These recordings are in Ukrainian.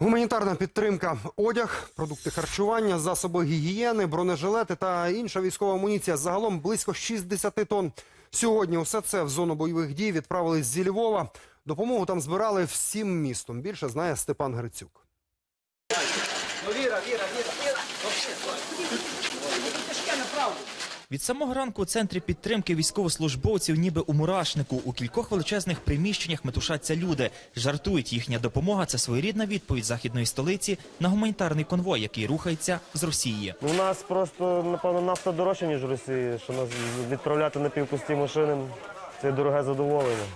Гуманітарна підтримка, одяг, продукти харчування, засоби гігієни, бронежилети та інша військова амуніція. Загалом близько 60 тонн. Сьогодні усе це в зону бойових дій відправили зі Львова. Допомогу там збирали всім містом. Більше знає Степан Грицюк. Від самого ранку у центрі підтримки військовослужбовців, ніби у мурашнику, у кількох величезних приміщеннях метушаться люди. Жартують, їхня допомога це своєрідна відповідь західної столиці на гуманітарний конвой, який рухається з Росії. У нас просто, напевно, нафта дорожча, ніж Росії, що нас відправляти на півпусті машини це дороге задоволення.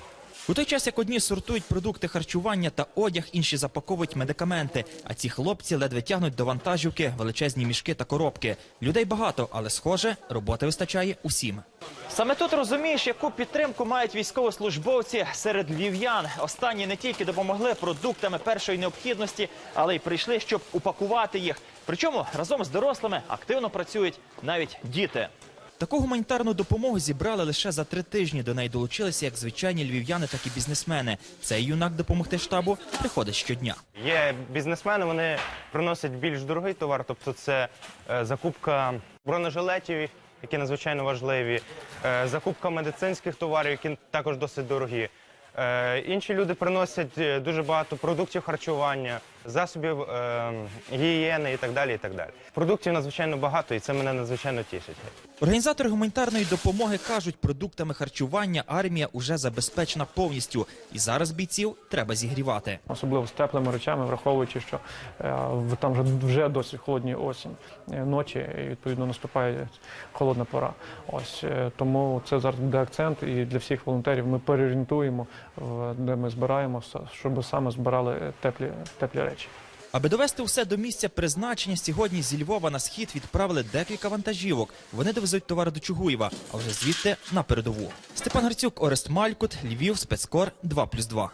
У той час, як одні сортують продукти харчування та одяг, інші запаковують медикаменти. А ці хлопці ледве тягнуть до вантажівки величезні мішки та коробки. Людей багато, але схоже, роботи вистачає усім. Саме тут розумієш, яку підтримку мають військовослужбовці серед львів'ян. Останні не тільки допомогли продуктами першої необхідності, але й прийшли, щоб упакувати їх. Причому разом з дорослими активно працюють навіть діти. Таку гуманітарну допомогу зібрали лише за три тижні. До неї долучилися як звичайні львів'яни, так і бізнесмени. Цей юнак допомогти штабу приходить щодня. Є бізнесмени, вони приносять більш дорогий товар, тобто це е, закупка бронежилетів, які надзвичайно важливі, е, закупка медицинських товарів, які також досить дорогі. Е, Інші люди приносять дуже багато продуктів харчування, засобів е, гігієни і так далі. І так далі. Продуктів надзвичайно багато, і це мене надзвичайно тішить. Організатори гуманітарної допомоги кажуть, продуктами харчування армія уже забезпечена повністю, і зараз бійців треба зігрівати. особливо з теплими речами, враховуючи, що е, в- там вже, вже досить холодні осінь, е, ночі, і відповідно наступає холодна пора. Ось е, тому це зараз буде акцент, і для всіх волонтерів ми переорієнтуємо, в- де ми збираємо, щоб саме збирали теплі, теплі речі. Аби довести все до місця призначення, сьогодні зі Львова на схід відправили декілька вантажівок. Вони довезуть товар до Чугуєва, а вже звідти на передову. Степан Гарцюк, Орест Малькут, Львів, спецкор 2+,2.